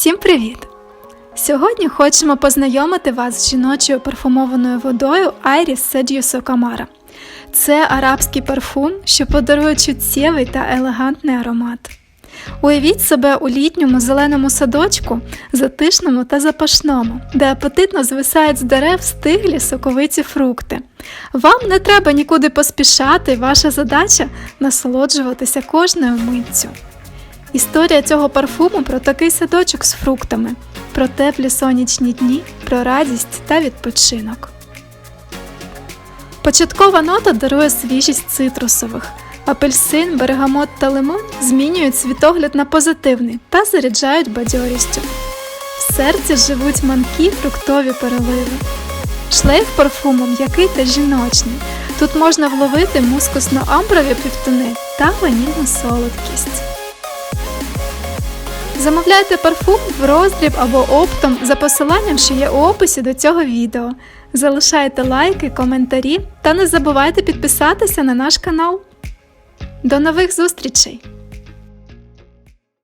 Всім привіт! Сьогодні хочемо познайомити вас з жіночою парфумованою водою Iris Seduce Camara. Це арабський парфум, що подарує чуттєвий та елегантний аромат. Уявіть себе у літньому зеленому садочку, затишному та запашному, де апетитно звисають з дерев стиглі соковиті фрукти. Вам не треба нікуди поспішати, ваша задача насолоджуватися кожною миттю. Історія цього парфуму про такий садочок з фруктами, про теплі сонячні дні, про радість та відпочинок. Початкова нота дарує свіжість цитрусових. Апельсин, бергамот та лимон змінюють світогляд на позитивний та заряджають бадьорістю. В серці живуть манкі фруктові переливи. Шлейф парфуму м'який та жіночний. Тут можна вловити мускусно-амброві півтони та ванільну солодкість. Замовляйте парфум в роздріб або оптом за посиланням, що є у описі до цього відео. Залишайте лайки, коментарі та не забувайте підписатися на наш канал. До нових зустрічей!